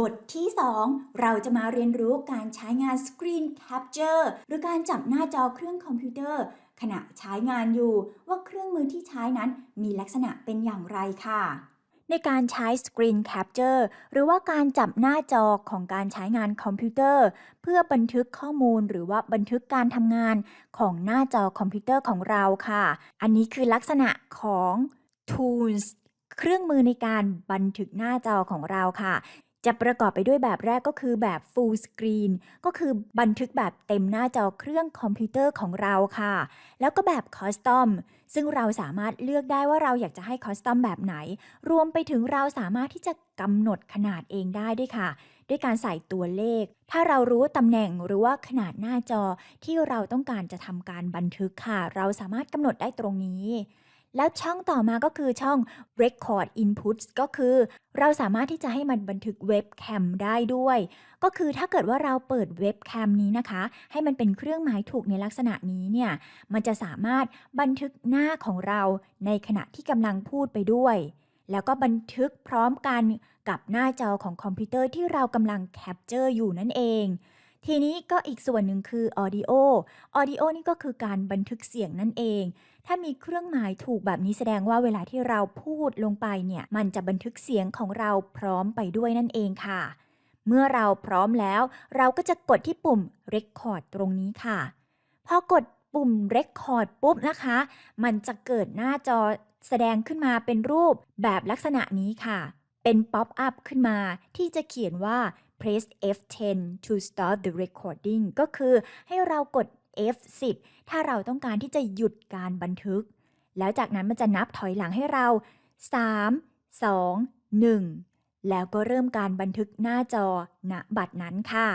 บทที่ 2 เราจะมาเรียนรู้การใช้งาน Screen Capture หรือการจับหน้าจอเครื่องคอมพิวเตอร์ ขณะใช้งานอยู่ว่าเครื่องมือที่ใช้นั้นมีลักษณะเป็นอย่างไรค่ะ ในการใช้ Screen Capture หรือว่าการจับหน้าจอของการใช้งานคอมพิวเตอร์ เพื่อบันทึกข้อมูลหรือว่าบันทึกการทำงานของหน้าจอคอมพิวเตอร์ของเราค่ะ อันนี้คือลักษณะของ Tools เครื่องมือในการบันทึกหน้าจอของเราค่ะ จะประกอบไปด้วยแบบแรกก็คือแบบ full screen ก็คือบันทึกแบบเต็มหน้าจอเครื่องคอมพิวเตอร์ของเราค่ะ แล้วก็แบบ custom ซึ่งเราสามารถเลือกได้ว่าเราอยากจะให้ custom แบบไหน รวมไปถึงเราสามารถที่จะกำหนดขนาดเองได้ด้วยค่ะ ด้วยการใส่ตัวเลข ถ้าเรารู้ตำแหน่งหรือว่าขนาดหน้าจอที่เราต้องการจะทำการบันทึกค่ะ เราสามารถกำหนดได้ตรงนี้ แล้วช่องต่อมาก็คือช่อง record inputs ก็คือ เราสามารถที่จะให้มันบันทึกเว็บแคมได้ด้วย ก็คือถ้าเกิดว่าเราเปิดเว็บแคมนี้นะคะ ให้มันเป็นเครื่องหมายถูกในลักษณะนี้เนี่ย มันจะสามารถบันทึกหน้าของเราในขณะที่กำลังพูดไปด้วย แล้วก็บันทึกพร้อมกันกับหน้าจอของคอมพิวเตอร์ที่เรากำลังแคปเจอร์อยู่นั่นเอง ทีนี้ก็อีกส่วนหนึ่งคือ audio audio นี่ก็คือการบันทึกเสียงนั่นเอง ถ้ามีเครื่องหมายถูกแบบนี้แสดงว่าเวลาที่เราพูดลงไปเนี่ย มันจะบันทึกเสียงของเราพร้อมไปด้วยนั่นเองค่ะ เมื่อเราพร้อมแล้ว เราก็จะกดที่ปุ่ม record ตรงนี้ค่ะ พอกดปุ่ม record ปุ๊บนะคะ มันจะเกิดหน้าจอแสดงขึ้นมาเป็นรูปแบบลักษณะนี้ค่ะ เป็น pop up ขึ้นมาที่จะเขียนว่า press F10 to stop the recording ก็คือให้เรากด F10 ถ้าเราต้องการที่จะหยุดการบันทึก แล้วจากนั้นมันจะนับถอยหลังให้เรา 3 2 1 แล้วก็เริ่มการบันทึกหน้าจอณบัตรนั้นค่ะ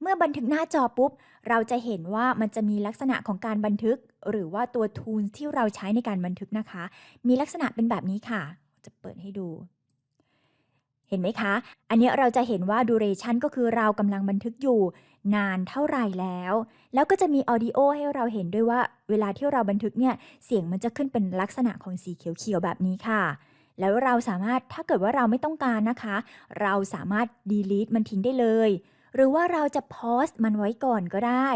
เมื่อบันทึกหน้าจอปุ๊บ เราจะเห็นว่ามันจะมีลักษณะของการบันทึก หรือว่าตัว tools ที่เราใช้ในการบันทึกนะคะ มีลักษณะเป็นแบบนี้ค่ะ จะเปิดให้ดู เห็นไหมคะ อันนี้เราจะเห็นว่า duration ก็คือเรากำลังบันทึกอยู่ นานเท่าไหร่แล้ว แล้วก็จะมี audio ให้เราเห็นด้วยว่า เวลาที่เราบันทึกเนี่ย เสียงมันจะขึ้นเป็นลักษณะของสีเขียวๆแบบนี้ค่ะ แล้วเราสามารถ ถ้าเกิดว่าเราไม่ต้องการนะคะ เราสามารถ delete มันทิ้งได้เลย หรือว่าเราจะ pause มันไว้ก่อนก็ได้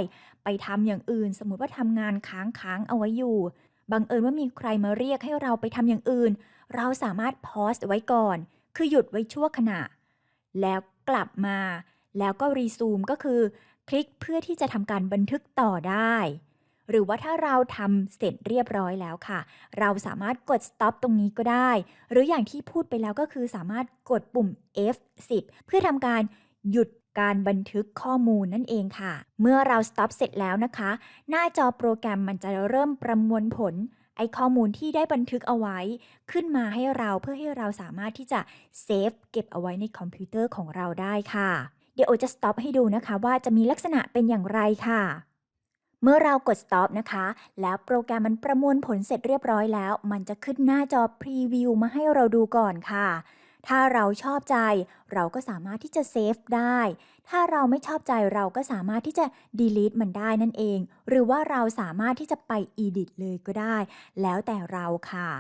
ไปทำอย่างอื่น สมมติว่าทำงานค้างๆเอาไว้อยู่บังเอิญว่ามีใครมาเรียกให้เราไปทำอย่างอื่น เราสามารถ pause ไว้ก่อน คือหยุดไว้ชั่วขณะ แล้วกลับมา แล้วก็ resume ก็คือ คลิกเพื่อที่จะทำการบันทึกต่อได้ หรือว่าถ้าเราทำเสร็จเรียบร้อยแล้วค่ะ เราสามารถกด stop ตรงนี้ก็ได้ หรืออย่างที่พูดไปแล้วก็คือสามารถกดปุ่ม F10 เพื่อทำการหยุดการบันทึกข้อมูลนั่นเองค่ะ เมื่อเรา stop เสร็จแล้วนะคะ หน้าจอโปรแกรมมันจะเริ่มประมวลผล ไอข้อมูลที่ได้บันทึกเอาไว้ขึ้นมาให้เราเพื่อให้เราสามารถที่จะเซฟเก็บเอาไว้ในคอมพิวเตอร์ของเราได้ค่ะ เดี๋ยวโอจะสต็อปให้ดูนะคะว่าจะมีลักษณะเป็นอย่างไรค่ะ เมื่อเรากด stop นะคะ แล้วโปรแกรมมันประมวลผลเสร็จเรียบร้อยแล้ว มันจะขึ้นหน้าจอ preview มาให้เราดูก่อนค่ะ ถ้าเราชอบใจเราก็สามารถที่จะเซฟได้ ถ้าเราไม่ชอบใจเราก็สามารถที่จะ delete มันได้นั่นเอง หรือว่าเราสามารถที่จะไป edit เลยก็ได้ แล้วแต่เราค่ะ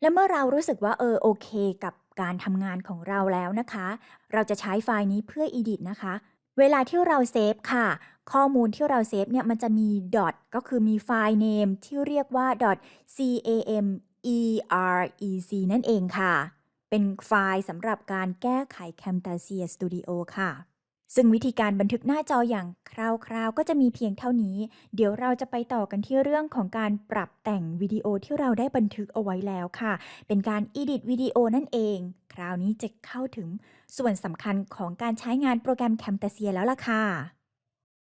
และเมื่อเรารู้สึกว่าเออโอเคกับการทำงานของเราแล้วนะคะ เราจะใช้ไฟล์นี้เพื่อ edit นะคะ เวลาที่เราเซฟค่ะ ข้อมูลที่เราเซฟเนี่ยมันจะมี dot ก็คือมีไฟล์ name ที่เรียกว่า .camerec นั่นเองค่ะ เป็นไฟล์สำหรับการแก้ไข Camtasia Studio ค่ะ ซึ่งวิธีการบันทึกหน้าจออย่างคร่าวๆ ก็จะมีเพียงเท่านี้ เดี๋ยวเราจะไปต่อกันที่เรื่องของการปรับแต่งวิดีโอที่เราได้บันทึกเอาไว้แล้วค่ะ เป็นการ edit วิดีโอนั่นเอง คราวนี้จะเข้าถึงส่วนสำคัญของการใช้งานโปรแกรม Camtasia แล้วล่ะค่ะ